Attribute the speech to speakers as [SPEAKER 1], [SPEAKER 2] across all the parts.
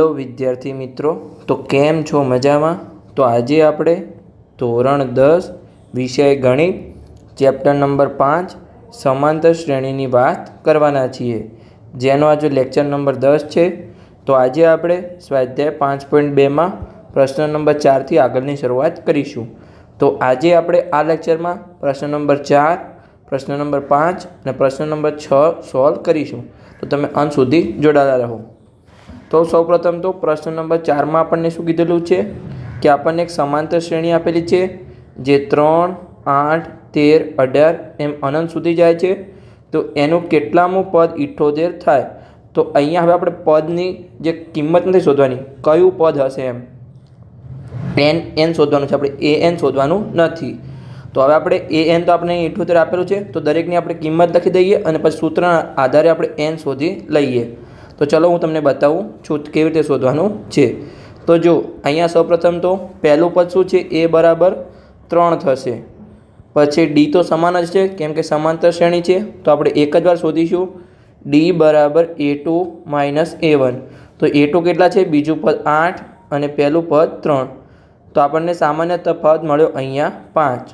[SPEAKER 1] Hello વિદ્યાર્થી મિત્રો, તો કેમ છો મજામાં? તો આજે આપણે ધોરણ દસ વિષય ગણિત, ચેપ્ટર નંબર પાંચ, સમાંતર શ્રેણીની વાત કરવાના છીએ. જેનો આજે લેક્ચર નંબર દસ છે. તો આજે આપણે સ્વાધ્યાય પાંચ પોઈન્ટ બેમાં પ્રશ્ન નંબર ચારથી આગળની શરૂઆત કરીશું. તો આજે આપણે આ લેક્ચરમાં પ્રશ્ન નંબર ચાર, પ્રશ્ન નંબર પાંચ અને પ્રશ્ન નંબર છ સોલ્વ કરીશું. તો તમે અંત સુધી જોડાયેલા રહો. તો સૌપ્રથમ તો પ્રશ્ન નંબર ચારમાં આપણને શું કીધેલું છે કે આપણને એક સમાંતર શ્રેણી આપેલી છે, જે ત્રણ, આઠ, તેર, અઢાર એમ અનંત સુધી જાય છે. તો એનું કેટલામું પદ ઇઠોતેર થાય. તો અહીંયા હવે આપણે પદની જે કિંમત નથી શોધવાની, કયું પદ હશે એમ? એન એન શોધવાનું છે, આપણે એ એન શોધવાનું નથી. તો હવે આપણે એ એન તો આપણે ઇઠોતેર આપેલું છે, તો દરેકની આપણે કિંમત લખી દઈએ અને પછી સૂત્રના આધારે આપણે એન શોધી લઈએ. તો ચલો હું તમને બતાવું છું કેવી રીતે શોધવાનું છે. તો જો, અહીંયા સૌપ્રથમ તો પહેલું પદ શું છે? એ બરાબર ત્રણ થશે. પછી ડી તો સમાન જ છે, કેમ કે સમાંતર શ્રેણી છે. તો આપણે એક જ વાર શોધીશું. ડી બરાબર A two minus A one. તો એ ટુ કેટલા છે? બીજું પદ આઠ અને પહેલું પદ ત્રણ. તો આપણને સામાન્ય તફાવત મળ્યો અહીંયા પાંચ.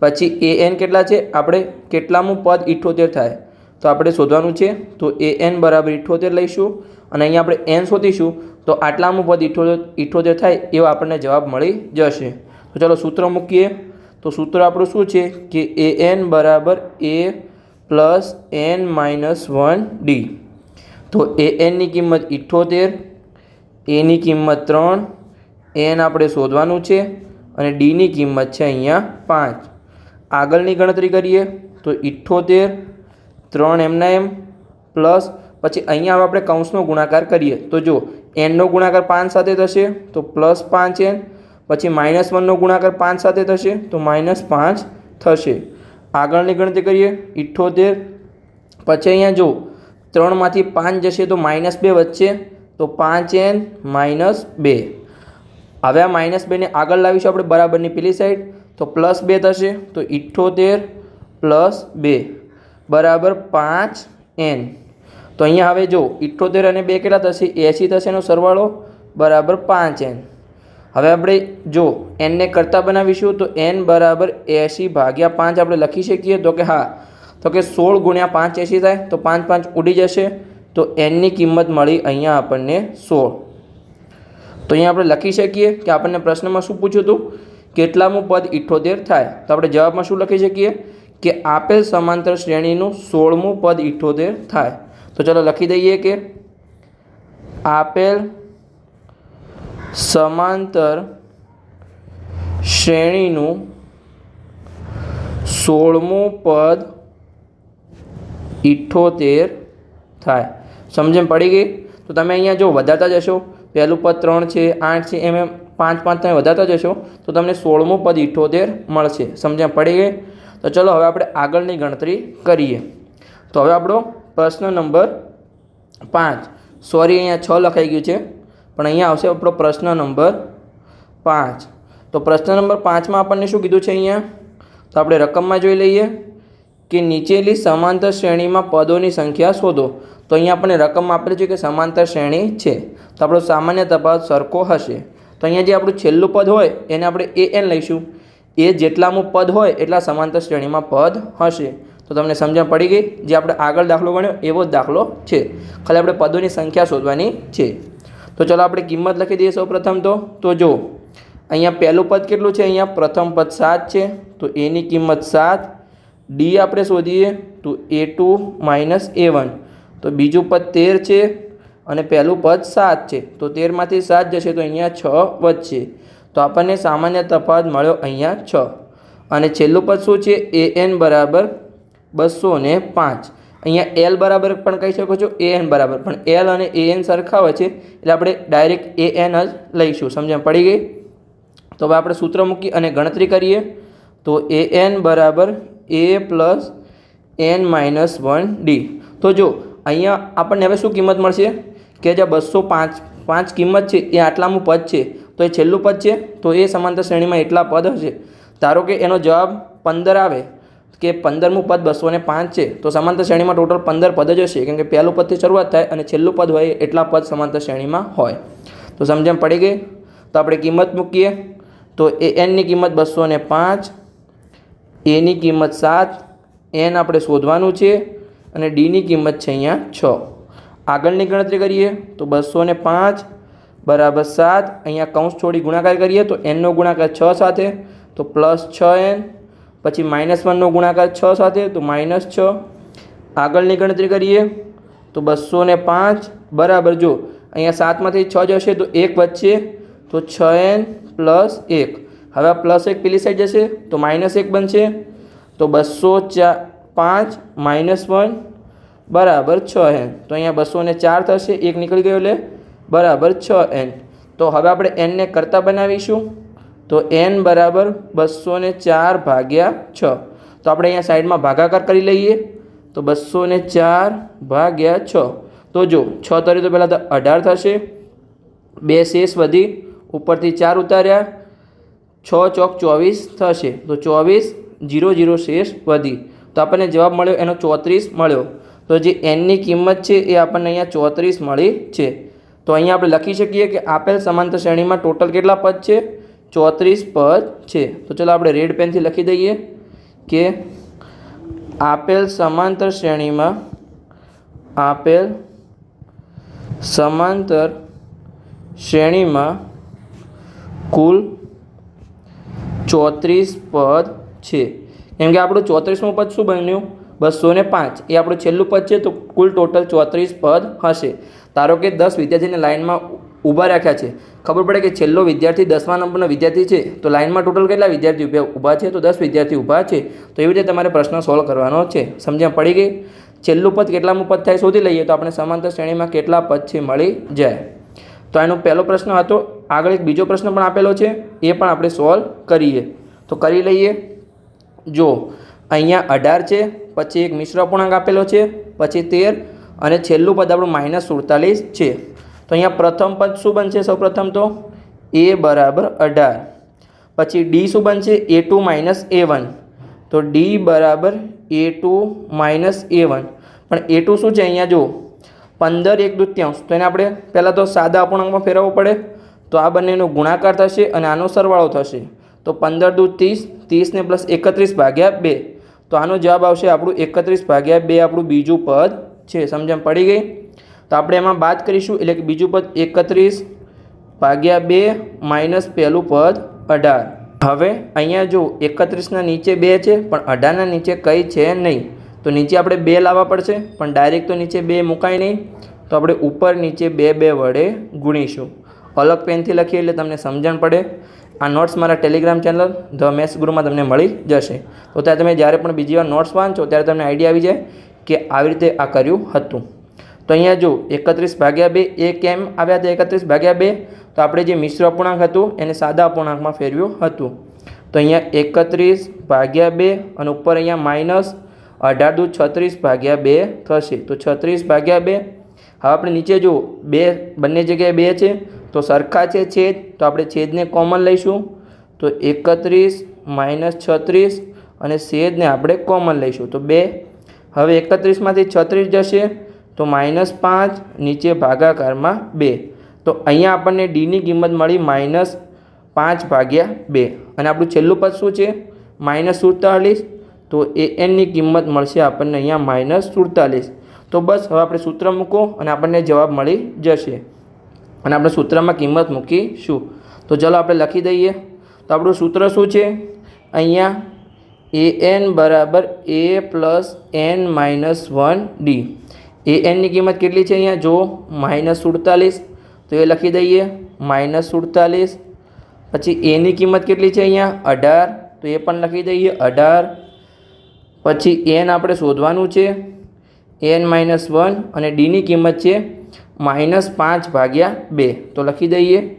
[SPEAKER 1] પછી એ એન કેટલા છે? આપણે કેટલામું પદ ઇઠ્ઠોતેર થાય. તો આપણે શોધવાનું છે, તો એ એન બરાબર ઇઠ્ઠોતેર લઈશું અને અહીંયા આપણે એન શોધીશું, તો આટલામું પદ ઇઠ્ઠોતેર થાય એવો આપણને જવાબ મળી જશે. તો ચાલો સૂત્ર મૂકીએ. તો સૂત્ર આપણું શું છે કે એ એન બરાબર A plus N minus one D તો એ એનની કિંમત ઇઠ્ઠોતેર એની કિંમત ત્રણ એન આપણે શોધવાનું છે અને ડીની કિંમત છે અહીંયા પાંચ. આગળની ગણતરી કરીએ, તો ઇઠ્ઠોતેર ત્રણ એમના એમ પ્લસ પછી અહીંયા આપણે કૌંસનો ગુણાકાર કરીએ. તો જો એનનો ગુણાકાર પાંચ સાથે થશે, તો પ્લસ પાંચ એન, પછી માઇનસ વનનો ગુણાકાર પાંચ સાથે થશે, તો માઇનસ પાંચ થશે. આગળની ગણતરી કરીએ ઇઠ્ઠોતેર પછી અહીંયા જો ત્રણમાંથી પાંચ જશે તો માઇનસ બે વચ્ચે તો પાંચ એન માઇનસ બે. હવે આ માઇનસ બેને આગળ લાવીશું આપણે બરાબરની પેલી સાઈડ, તો પ્લસ બે થશે, તો ઇઠ્ઠોતેર પ્લસ બે. બરાબર પાંચ એન. તો અહીંયા હવે જો ઇઠ્ઠોતેર અને બે કેટલા થશે? એંસી થશે એનો સરવાળો. બરાબર પાંચ એન. હવે આપણે જો એનને કરતાં બનાવીશું તો એન બરાબર એંસી ભાગ્યા પાંચ આપણે લખી શકીએ. તો કે હા, તો કે સોળ ગુણ્યા પાંચ એંસી થાય, તો પાંચ પાંચ ઉડી જશે. તો એનની કિંમત મળી અહીંયા આપણને સોળ. તો અહીંયા આપણે લખી શકીએ કે આપણને પ્રશ્નમાં શું પૂછ્યું હતું? કેટલામું પદ ઇઠ્ઠોતેર થાય. તો આપણે જવાબમાં શું લખી શકીએ? કે આપેલ સમાંતર શ્રેણીનું સોળમું પદ ઇઠ્ઠોતેર થાય. તો ચાલો લખી દઈએ કે આપેલ સમાંતર શ્રેણીનું સોળમું પદ ઇઠ્ઠોતેર થાય. સમજણ પડી ગઈ? તો તમે અહીંયા જો વધારતા જશો, પહેલું પદ ત્રણ છે, આઠ છે, એમ એમ પાંચ પાંચ તમે વધારતા જશો, તો તમને સોળમું પદ ઇઠ્ઠોતેર મળશે. સમજણ પડી ગઈ? તો ચલો હવે આપણે આગળની ગણતરી કરીએ. તો હવે આપણો પ્રશ્ન નંબર પાંચ. સોરી અહીંયા છ લખાઈ ગયું છે, પણ અહીંયા આવશે આપણો પ્રશ્ન નંબર પાંચ. તો પ્રશ્ન નંબર પાંચમાં આપણને શું કીધું છે અહીંયા? તો આપણે રકમમાં જોઈ લઈએ કે નીચેલી સમાંતર શ્રેણીમાં પદોની સંખ્યા શોધો. તો અહીંયા આપણને રકમ આપેલી છે કે સમાંતર શ્રેણી છે. તો આપણો સામાન્ય તફાવત સરખો હશે. તો અહીંયા જે આપણું છેલ્લું પદ હોય, એને આપણે એ એન લઈશું. એ જેટલામું પદ હોય એટલા સમાંતર શ્રેણીમાં પદ હશે. તો તમને સમજણ પડી ગઈ? જે આપણે આગળ દાખલો ગણ્યો, એવો જ દાખલો છે. ખાલી આપણે પદોની સંખ્યા શોધવાની છે. તો ચાલો આપણે કિંમત લખી દઈએ સૌપ્રથમ તો. તો જો અહીંયા પહેલું પદ કેટલું છે? અહીંયા પ્રથમ પદ સાત છે. તો એની કિંમત સાત. ડી આપણે શોધીએ તો A two minus A one. તો બીજું પદ તેર છે અને પહેલું પદ સાત છે. તો તેરમાંથી સાત જશે તો અહીંયા છ વધશે. તો આપણને સામાન્ય તફાવત મળ્યો અહીંયા છ. અને છેલ્લું પદ શું છે? એ એન બરાબર બસો ને પાંચ. અહીંયા એલ બરાબર પણ કહી શકો છો? એ એન બરાબર. પણ એલ અને એ એન સરખા હોય છે, એટલે આપણે ડાયરેક્ટ એ એન જ લઈશું. સમજણ પડી ગઈ? તો હવે આપણે સૂત્ર મૂકી અને ગણતરી કરીએ. તો એ એન બરાબર A plus N minus one D. તો જો, અહીંયા આપણને હવે શું કિંમત મળશે? કે જે બસો પાંચ પાંચ કિંમત છે, એ આટલામું પદ છે. તો એ છેલ્લું પદ છે. તો એ સમાંતર શ્રેણીમાં એટલા પદ હશે. ધારો કે એનો જવાબ પંદર આવે, કે પંદરમું પદ બસો ને પાંચ છે, તો સમાંતર શ્રેણીમાં ટોટલ પંદર પદ જ હશે કેમ કે પહેલું પદથી શરૂઆત થાય અને છેલ્લું પદ હોય એટલા પદ સમાંતર શ્રેણીમાં હોય. તો સમજણ પડી ગઈ? તો આપણે કિંમત મૂકીએ. તો એ એનની કિંમત બસો ને પાંચ એની કિંમત સાત એન આપણે શોધવાનું છે, અને ડીની કિંમત છે અહીંયા છ. આગળની ગણતરી કરીએ. તો બસો ને પાંચ બરાબર સાત. અહીંયા કૌંસ છોડી ગુણાકાર કરીએ તો એનનો ગુણાકાર છ સાથે, તો પ્લસ છ એન પછી માઇનસ વનનો ગુણાકાર છ સાથે, તો માઇનસ છ. આગળની ગણતરી કરીએ તો બસો ને પાંચ. બરાબર, જો અહીંયા સાતમાંથી છ જશે તો એક વચ્ચે, તો છ એન પ્લસ એક. હવે પ્લસ એક પેલી સાઈડ જશે, તો માઇનસ એક બનશે. તો બસો ચાર પાંચ માઇનસ વન બરાબર, છ એન તો અહીંયા બસો ચાર થશે, એક નીકળી ગયો એટલે બરાબર છ એન. તો હવે આપણે એનને કરતાં બનાવીશું. તો એન બરાબર બસો ને ચાર ભાગ્યા છ. તો આપણે અહીંયા સાઈડમાં ભાગાકાર કરી લઈએ. તો બસો ને ચાર ભાગ્યા છ. તો જો, છ તરી તો પહેલાં અઢાર થશે. બે શેષ વધી, ઉપરથી ચાર ઉતાર્યા. છ ચોક ચોવીસ થશે. તો ચોવીસ, જીરો જીરો શેષ વધી. તો આપણને જવાબ મળ્યો એનો ચોત્રીસ મળ્યો. તો જે એનની કિંમત છે એ આપણને અહીંયા ચોત્રીસ મળી છે. તો અહીંયા આપણે લખી શકીએ કે આપેલ સમાંતર શ્રેણીમાં ટોટલ કેટલા પદ છે? ચોત્રીસ પદ છે. તો ચલો આપણે રેડ પેનથી લખી દઈએ કે આપેલ સમાંતર શ્રેણીમાં આપેલ સમાંતર શ્રેણીમાં કુલ ચોત્રીસ પદ છે. કેમ કે આપણું ચોત્રીસમું પદ શું બન્યું? બસો ને પાંચ. એ આપણું છેલ્લું પદ છે, તો કુલ ટોટલ ચોત્રીસ પદ હશે. ધારો કે દસ વિદ્યાર્થીને લાઇનમાં ઊભા રાખ્યા છે. ખબર પડે કે છેલ્લો વિદ્યાર્થી દસમા નંબરનો વિદ્યાર્થી છે, તો લાઇનમાં ટોટલ કેટલા વિદ્યાર્થી ઊભા છે? તો દસ વિદ્યાર્થી ઊભા છે. તો એવી રીતે તમારે પ્રશ્ન સોલ્વ કરવાનો છે. સમજ્યા પડી ગઈ? છેલ્લું પદ કેટલામું પદ થાય શોધી લઈએ તો આપણે સમાંતર શ્રેણીમાં કેટલા પદ છે મળી જાય. તો એનો પહેલો પ્રશ્ન હતો, આગળ એક બીજો પ્રશ્ન પણ આપેલો છે, એ પણ આપણે સોલ્વ કરીએ. તો કરી લઈએ. જો અહીંયા અઢાર છે, પછી એક મિશ્ર અપૂર્ણાંક આપેલો છે, પછી તેર અને છેલ્લું પદ આપણું માઇનસ સુડતાલીસ છે. તો અહીંયા પ્રથમ પદ શું બનશે સૌપ્રથમ તો? એ બરાબર અઢાર. પછી ડી શું બનશે? A two minus A one. તો ડી બરાબર A two minus A one. પણ એ ટુ શું છે અહીંયા જો પંદર એક દૂત્યાંશ. તો એને આપણે પહેલાં તો સાદા અપૂર્ણાંકમાં ફેરવવું પડે. તો આ બંનેનો ગુણાકાર થશે અને આનો સરવાળો થશે. તો પંદર દૂ ત્રીસ, ત્રીસને પ્લસ એકત્રીસ ભાગ્યા બે. તો આનો જવાબ આવશે આપણું એકત્રીસ ભાગ્યા બે આપણું બીજું પદ છે સમજણ પડી ગઈ? તો આપણે એમાં બાદ કરીશું, એટલે કે બીજું પદ એકત્રીસ ભાગ્યા બે માઇનસ પહેલું પદ અઢાર. હવે અહીંયા જો એકત્રીસના નીચે બે છે, પણ અઢારના નીચે કંઈ છે નહીં. તો નીચે આપણે બે લાવવા પડશે, પણ ડાયરેક્ટ તો નીચે બે મુકાય નહીં. તો આપણે ઉપર નીચે બે બે વડે ગુણીશું. અલગ પેનથી લખીએ એટલે તમને સમજણ પડે. આ નોટ્સ મારા ટેલિગ્રામ ચેનલ ધ મેથ્સ ગ્રુપમાં તમને મળી જશે. તો ત્યાં તમે જ્યારે પણ બીજી વાર નોટ્સ વાંચો, ત્યારે તમને આઈડિયા આવી જાય કે આવી રીતે આ કર્યું હતું. તો અહીંયા જો એકત્રીસ ભાગ્યા બે, એ કેમ આવ્યા હતા એકત્રીસ ભાગ્યા બે? તો આપણે જે મિશ્ર અપૂર્ણાંક હતું, એને સાદા અપૂર્ણાંકમાં ફેરવ્યું હતું. તો અહીંયા એકત્રીસ ભાગ્યા બે અને ઉપર અહીંયા માઇનસ અઢાર દુ છત્રીસ ભાગ્યા બે થશે. તો છત્રીસ ભાગ્યા બે, હવે આપણે નીચે જુઓ બે, બંને જગ્યાએ બે છે તો સરખા છે છેદ, તો આપણે છેદને કોમન લઈશું. તો એકત્રીસ માઇનસ છત્રીસ અને છેદને આપણે કોમન લઈશું. તો બે, હવે એકત્રીસમાંથી છત્રીસ જશે, તો માઇનસ પાંચ, નીચે ભાગાકારમાં બે. તો અહીંયા આપણને ડીની કિંમત મળી માઇનસ પાંચ ભાગ્યા બે. અને આપણું છેલ્લું પદ શું છે? માઇનસ સુડતાલીસ. તો એ એનની કિંમત મળશે આપણને અહીંયા માઇનસ સુડતાલીસ. તો બસ, હવે આપણે સૂત્ર મૂકો અને આપણને જવાબ મળી જશે. અને આપણે સૂત્રમાં કિંમત મૂકીશું તો ચલો આપણે લખી દઈએ. તો આપણું સૂત્ર શું છે? અહીંયા એ એન બરાબર A plus N minus one D A એનની કિંમત કેટલી છે અહીંયા? જો માઇનસ સુડતાલીસ. તો એ લખી દઈએ માઇનસ સુડતાલીસ. પછી એની કિંમત કેટલી છે અહીંયા? અઢાર. તો એ પણ લખી દઈએ, અઢાર. પછી એન આપણે શોધવાનું છે. એન માઇનસ વન અને ડીની કિંમત છે માઇનસ પાંચ ભાગ્યા બે. તો લખી દઈએ.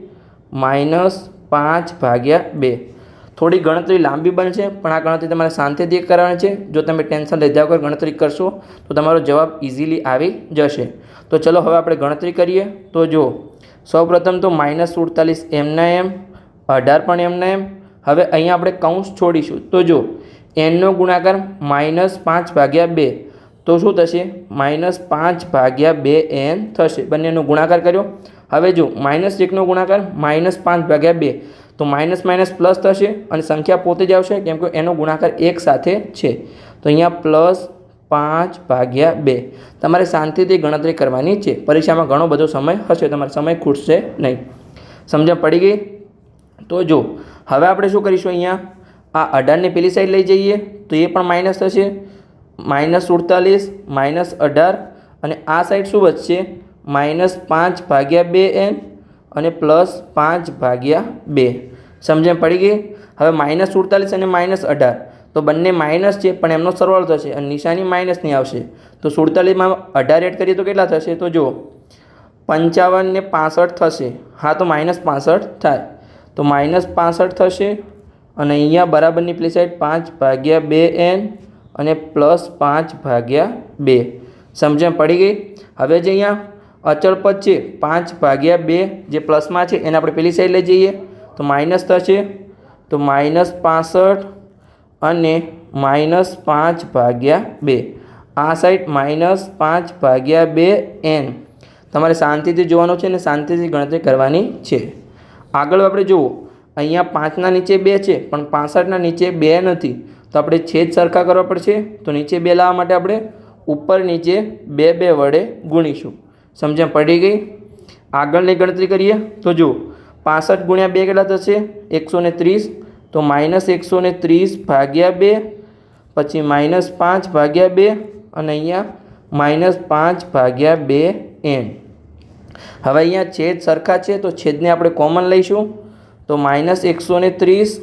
[SPEAKER 1] માઇનસ પાંચ ભાગ્યા બે. થોડી ગણતરી લાંબી બનશે, પણ આ ગણતરી તમારે શાંતિથી કરવાની છે. જો તમે ટેન્શન લીધા વગર ગણતરી કરશો, તો તમારો જવાબ ઇઝીલી આવી જશે. તો ચલો હવે આપણે ગણતરી કરીએ. તો જો સૌપ્રથમ તો માઇનસ સુડતાલીસ એમના એમ, અઢાર પણ એમના એમ. હવે અહીંયા આપણે કૌંસ છોડીશું. તો જો એનનો ગુણાકાર માઇનસ પાંચ ભાગ્યા બે. તો શું થશે? માઇનસ પાંચ ભાગ્યા બે એન થશે. બંનેનો ગુણાકાર કર્યો. હવે જો માઇનસ એકનો ગુણાકાર માઇનસ પાંચ ભાગ્યા બે, તો માઇનસ માઇનસ પ્લસ થશે અને સંખ્યા પોતે જ આવશે કેમ કે એનો ગુણાકાર એક સાથે છે. તો અહીંયા પ્લસ પાંચ ભાગ્યા બે. તમારે શાંતિથી ગણતરી કરવાની છે. પરીક્ષામાં ઘણો બધો સમય હશે. તમારો સમય ખૂટશે નહીં. સમજણ પડી ગઈ? તો જો, હવે આપણે શું કરીશું અહીંયા? આ અઢારને પેલી સાઈડ લઈ જઈએ. તો એ પણ માઇનસ થશે. માઇનસ સુડતાલીસ માઇનસ અઢાર, અને આ સાઈડ શું વધશે? માઇનસ પાંચ ભાગ્યા બે એન, અને પ્લસ પાંચ ભાગ્યા બે. સમજણ પડી ગઈ? હવે માઇનસ સુડતાલીસ અને માઇનસ અઢાર. તો બંને માઇનસ છે, પણ એમનો સરવાળો થશે અને નિશાની માઇનસની આવશે. તો સુડતાલીસમાં અઢાર એડ કરીએ તો કેટલા થશે? તો જુઓ. પંચાવન ને પાસઠ થશે. હા, તો માઇનસ પાસઠ થાય. તો માઇનસ પાસઠ થશે, અને અહીંયા બરાબરની પેલી સાઈડ પાંચ ભાગ્યા બે એન અને પ્લસ પાંચ ભાગ્યા બે. સમજણ પડી ગઈ? હવે જે અહીંયા અચળ પદ છે, પાંચ ભાગ્યા બે જે પ્લસમાં છે, એને આપણે પેલી સાઈડ લઈ જઈએ. તો માઇનસ થશે. તો માઇનસ પાસઠ અને માઇનસ પાંચ ભાગ્યા બે. આ સાઈડ માઇનસ પાંચ ભાગ્યા બે એન તમારે શાંતિથી જોવાનું છે અને શાંતિથી ગણતરી કરવાની છે. આગળ આપણે જુઓ. અહીંયા પાંચના નીચે બે છે, પણ પાસઠના નીચે બે નથી. તો આપણે છેદ સરખા કરવા પડશે. તો નીચે બે લાવવા માટે આપણે ઉપર નીચે બે બે વડે ગુણીશું. સમજણ પડી ગઈ? આગળની ગણતરી કરીએ. તો જુઓ, પાસઠ ગુણ્યા બે કેટલા થશે? એકસો ને ત્રીસ. તો માઇનસ એકસો ને ત્રીસ ભાગ્યા બે, પછી માઇનસ પાંચ ભાગ્યા બે, અને અહીંયા માઇનસ પાંચ ભાગ્યા બે એન. હવે અહીંયા છેદ સરખા છે, તો છેદને આપણે કોમન લઈશું. તો માઇનસ એકસો ત્રીસ,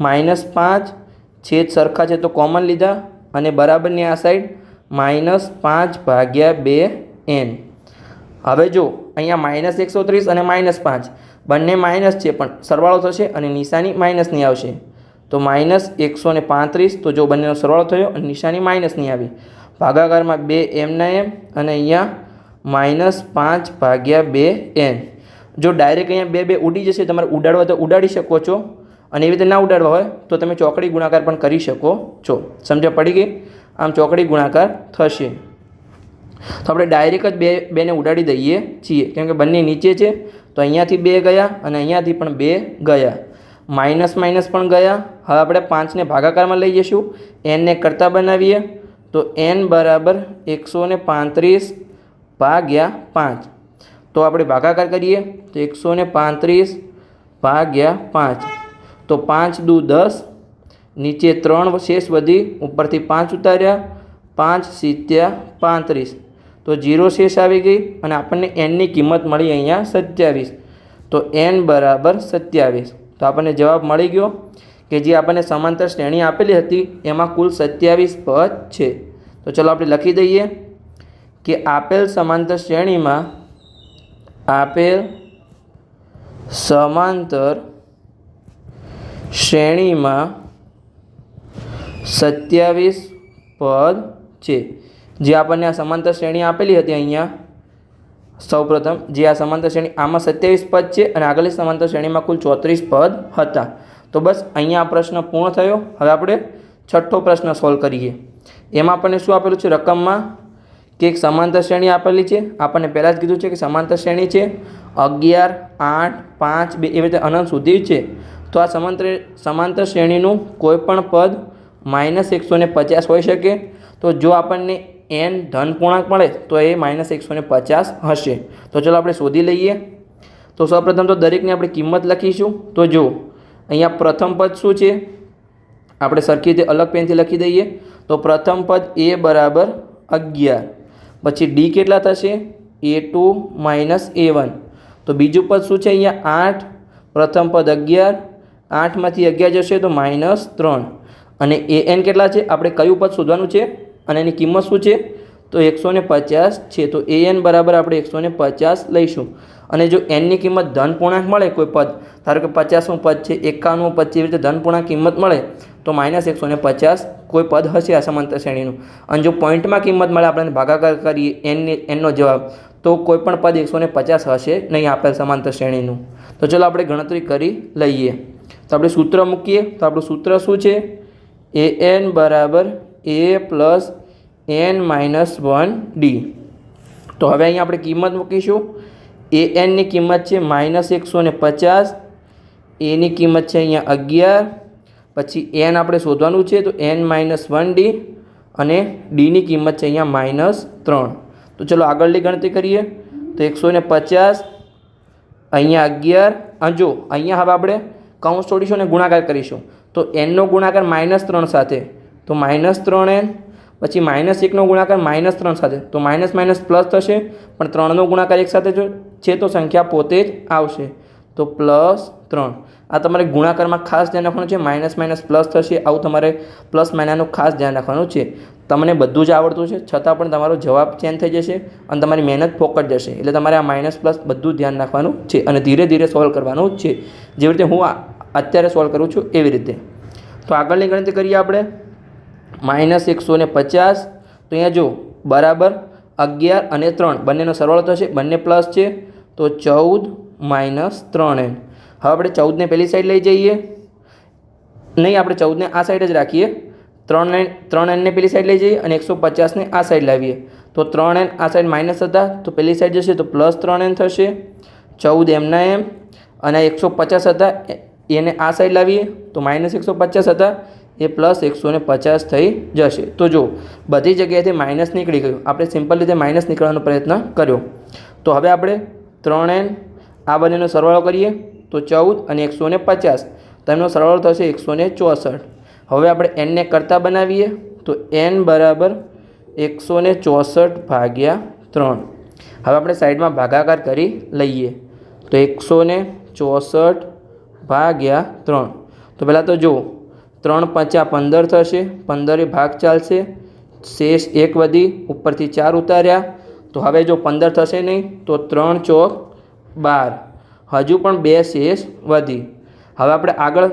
[SPEAKER 1] માઇનસ પાંચ છેદ સરખા છે તો કોમન લીધા અને બરાબરની આ સાઈડ માઇનસ પાંચ ભાગ્યા બે એન હવે જો, અહીંયા માઇનસ એકસો ત્રીસ અને માઇનસ પાંચ. બંને માઇનસ છે પણ સરવાળો થશે અને નિશાની માઇનસની આવશે. તો માઇનસ એકસો ને પાંત્રીસ, તો જો બંનેનો સરવાળો થયો અને નિશાની માઇનસની આવી. ભાગાકારમાં બે એમના એમ અને અહીંયા માઇનસ પાંચ ભાગ્યા બે એન જો ડાયરેક્ટ અહીંયા બે બે ઉડી જશે, તમારે ઉડાડવા તો ઉડાડી શકો છો. અને એવી રીતે ના ઉડાડવા હોય તો તમે ચોકડી ગુણાકાર પણ કરી શકો છો. સમજ પડી ગઈ? આમ ચોકડી ગુણાકાર થશે. તો આપણે ડાયરેક્ટ જ બે, બેને ઉડાડી દઈએ છીએ. કેમ કે બંને નીચે છે. તો અહીંયાથી બે ગયા અને અહીંયાથી પણ બે ગયા. માઇનસ માઇનસ પણ ગયા. હવે આપણે પાંચને ભાગાકારમાં લઈ જઈશું. એનને કરતાં બનાવીએ. તો એન બરાબર એકસો ને પાંત્રીસ ભાગ્યા પાંચ. તો આપણે ભાગાકાર કરીએ. તો એકસો ને પાંત્રીસ ભાગ્યા પાંચ. તો પાંચ દુ દસ, નીચે ત્રણ શેષ વધી, ઉપરથી પાંચ ઉતાર્યા, પાંચ સિત્યા પાંત્રીસ. તો જીરો શેષ આવી ગઈ અને આપણને એનની કિંમત મળી અહીંયા સત્યાવીસ. તો એન બરાબર સત્યાવીસ. તો આપણને જવાબ મળી ગયો કે જે આપણને સમાંતર શ્રેણી આપેલી હતી, એમાં કુલ સત્યાવીસ પદ છે. તો ચલો આપણે લખી દઈએ કે આપેલ સમાંતર શ્રેણીમાં આપેલ સમાંતર શ્રેણીમાં સત્યાવીસ પદ છે. જે આપણને આ સમાંતર શ્રેણી આપેલી હતી અહીંયા. સૌપ્રથમ, જે આ સમાંતર શ્રેણી, આમાં સત્યાવીસ પદ છે અને આગળની સમાંતર શ્રેણીમાં કુલ ચોત્રીસ પદ હતા. તો બસ અહીંયા આ પ્રશ્ન પૂર્ણ થયો. હવે આપણે છઠ્ઠો પ્રશ્ન સોલ્વ કરીએ. એમાં આપણને શું આપેલું છે? રકમમાં કે એક સમાંતર શ્રેણી આપેલી છે. આપણને પહેલાં જ કીધું છે કે સમાંતર શ્રેણી છે. અગિયાર, આઠ, પાંચ, બે, એવી રીતે અનંત સુધી છે. તો આ સમાંતર સમાંતર શ્રેણીનું કોઈપણ પદ માઇનસ એકસો પચાસ હોઈ શકે. તો જો આપણને એન ધન પૂર્ણાંક મળે, તો એ માઇનસ એકસો પચાસ હશે. તો ચલો આપણે શોધી લઈએ. તો સૌપ્રથમ તો દરેકની આપણે કિંમત લખીશું. તો જો અહીંયા પ્રથમ પદ શું છે? આપણે સરખી રીતે અલગ પેનથી લખી દઈએ. તો પ્રથમ પદ એ બરાબર અગિયાર. પછી ડી કેટલા થશે? A two minus A one. તો બીજું પદ શું છે અહીંયા? આઠ. પ્રથમ પદ અગિયાર. આઠમાંથી અગિયાર જશે તો માઇનસ ત્રણ. અને એ એન કેટલા છે? આપણે કયું પદ શોધવાનું છે? અને એની કિંમત શું છે? તો એકસો પચાસ છે. તો એ એન બરાબર આપણે એકસો પચાસ લઈશું. અને જો એનની કિંમત ધન પૂર્ણાંક મળે કોઈ પદ, ધારો કે પચાસનું પદ છે એકાણું પદ છે, એવી રીતે ધન પૂર્ણાંક કિંમત મળે, તો માઇનસ એકસો પચાસ કોઈ પદ હશે આ સમાંતર શ્રેણીનું. અને જો પોઈન્ટમાં કિંમત મળે, આપણે ભાગાકાર કરીએ, એનની, એનનો જવાબ, તો કોઈ પણ પદ એકસો પચાસ હશે નહીં આપેલ સમાંતર શ્રેણીનું. તો ચલો આપણે ગણતરી કરી લઈએ. તો આપણે સૂત્ર મૂકીએ. તો આપણું સૂત્ર શું છે? એ એન બરાબર A plus N minus one D તો હવે અહીંયા આપણે કિંમત મૂકીશું. એ એનની કિંમત છે માઇનસ એકસો ને પચાસ. એની કિંમત છે અહીંયા અગિયાર. પછી એન આપણે શોધવાનું છે તો એન માઇનસ વન ડી અને ડીની કિંમત છે અહીંયા માઇનસ ત્રણ. તો ચલો આગળની ગણતરી કરીએ. તો એકસો ને પચાસ, અહીંયા અગિયાર. જો, અહીંયા હવે આપણે કૌંસ તોડીશું અને ગુણાકાર કરીશું. તો એનનો ગુણાકાર માઇનસ ત્રણ સાથે. તો માઇનસ ત્રણ એન પછી માઇનસ એકનો ગુણાકાર માઇનસ ત્રણ સાથે. તો માઇનસ માઇનસ પ્લસ થશે, પણ ત્રણનો ગુણાકાર એક સાથે જો છે, તો સંખ્યા પોતે જ આવશે. તો પ્લસ ત્રણ. આ તમારે ગુણાકારમાં ખાસ ધ્યાન રાખવાનું છે, માઇનસ માઇનસ પ્લસ થશે, આવું તમારે પ્લસ માઇનાનું ખાસ ધ્યાન રાખવાનું છે. તમને બધું જ આવડતું છે, છતાં પણ તમારો જવાબ ચેન્જ થઈ જશે અને તમારી મહેનત ફોકટ જશે. એટલે તમારે આ માઇનસ પ્લસ બધું ધ્યાન રાખવાનું છે અને ધીરે ધીરે સોલ્વ કરવાનું છે. જેવી રીતે હું અત્યારે સોલ્વ કરું છું એવી રીતે. તો આગળની ગણતરી કરીએ આપણે. માઇનસ એકસો ને પચાસ, તો અહીંયા જો બરાબર અગિયાર અને ત્રણ બંનેનો સરવાળો થશે, બંને પ્લસ છે, તો ચૌદ માઇનસ ત્રણ. એન હવે આપણે ચૌદને પેલી સાઈડ લઈ જઈએ. નહીં, આપણે ચૌદને આ સાઈડ જ રાખીએ. ત્રણ એન ત્રણ એનને પેલી સાઈડ લઈ જઈએ અને એકસો પચાસને આ સાઈડ લાવીએ. તો ત્રણ એન આ સાઈડ માઇનસ હતા. તો પેલી સાઈડ જશે, તો પ્લસ ત્રણ એન થશે. ચૌદ એમના એમ. અને એકસો પચાસ હતા. એને આ સાઈડ લાવીએ. તો માઇનસ એકસો પચાસ હતા. એ પ્લસ એકસો ને પચાસ થઈ જશે. તો જો બધી જગ્યાએથી માઇનસ નીકળી ગયું. આપણે સિમ્પલ રીતે માઇનસ નીકળવાનો પ્રયત્ન કર્યો. તો હવે આપણે ત્રણ એન આ બંનેનો સરવાળો કરીએ. તો ચૌદ અને એકસો પચાસ. તેમનો સરવાળો થશે એકસો ને ચોસઠ. હવે આપણે એનને કરતાં બનાવીએ તો એન બરાબર એકસો ને ચોસઠ ભાગ્યા ત્રણ. હવે આપણે સાઈડમાં ભાગાકાર કરી લઈએ તો એકસો ને ચોસઠ ભાગ્યા ત્રણ. તો પહેલાં તો જુઓ, ત્રણ પંચા પંદર થશે, પંદરે ભાગ ચાલશે, શેષ એક વધી, ઉપરથી ચાર ઉતાર્યા. તો હવે જો પંદર થશે નહીં, તો ત્રણ ચોક બાર. હજુ પણ બે શેષ વધી. હવે આપણે આગળ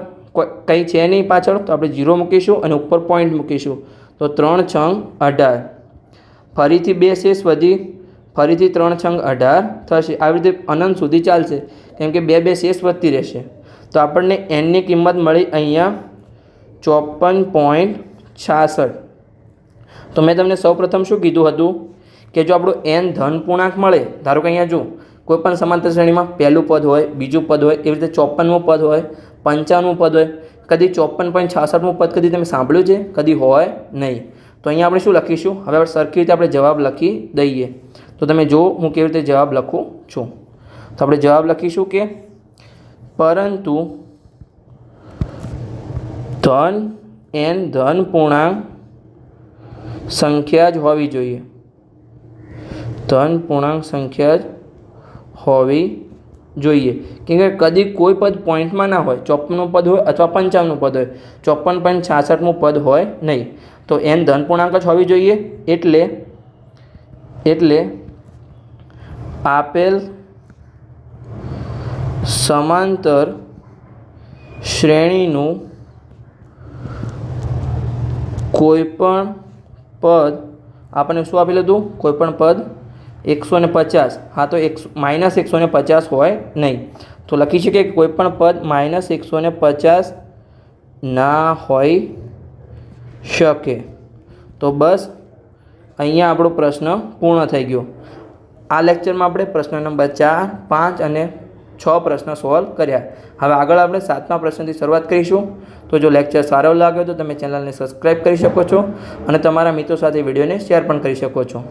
[SPEAKER 1] કંઈ છે નહીં પાછળ, તો આપણે જીરો મૂકીશું અને ઉપર પોઈન્ટ મૂકીશું. તો ત્રણ છંગ અઢાર. ફરીથી બે શેષ વધી, ફરીથી ત્રણ છંગ અઢાર થશે. આવી રીતે અનંત સુધી ચાલશે. કેમ કે બે બે શેષ વધતી રહેશે. તો આપણને એનની કિંમત મળી અહીંયા ચોપન પોઈન્ટ છાસઠ. તો મેં તમને સૌપ્રથમ શું કીધું હતું? કે જો આપણું એન ધન પૂર્ણાંક મળે, ધારો કે અહીંયા જો કોઈ પણ સમાંતર શ્રેણીમાં પહેલું પદ હોય, બીજું પદ હોય, એવી રીતે ચોપનમું પદ હોય પંચાવનમું પદ હોય, કદી ચોપન પોઈન્ટ છાસઠમું પદ કદી તમે સાંભળ્યું છે? કદી હોય નહીં. તો અહીંયા આપણે શું લખીશું? હવે આપણે સરખી રીતે આપણે જવાબ લખી દઈએ. તો તમે જુઓ, હું કેવી રીતે જવાબ લખું છું. તો આપણે જવાબ લખીશું કે, પરંતુ ધન એન ધન પૂર્ણાંક સંખ્યા જ હોવી જોઈએ. ધન પૂર્ણાંક સંખ્યા જ હોવી જોઈએ. કેમ કે કદી કોઈ પદ પોઈન્ટમાં ના હોય, ચોપનનું પદ હોય અથવા પંચાવનનું પદ હોય. ચોપન પોઈન્ટ છાસઠનું પદ હોય નહીં. તો એન ધન પૂર્ણાંક જ હોવી જોઈએ. એટલે એટલે આપેલ સમાંતર શ્રેણીનું કોઈપણ પદ, આપણને શું આપેલું હતું? કોઈપણ પદ એકસો ને પચાસ. હા, તો એકસો, માઇનસ એકસો ને પચાસ હોય નહીં. તો લખી શકીએ કે કોઈપણ પદ માઇનસ એકસો ને પચાસ ના હોઈ શકે. તો બસ, અહીંયા આપણો પ્રશ્ન પૂર્ણ થઈ ગયો. આ લેક્ચરમાં આપણે પ્રશ્ન નંબર ચાર, પાંચ અને છ પ્રશ્ન સોલ્વ કર્યા. હવે આગળ આપણે સાતમા પ્રશ્નથી શરૂઆત કરીશું. તો જો લેક્ચર સારો લાગ્યો તો તમે ચેનલને સબસ્ક્રાઈબ કરી શકો છો અને તમારા મિત્રો સાથે વિડીયોને શેર પણ કરી શકો છો.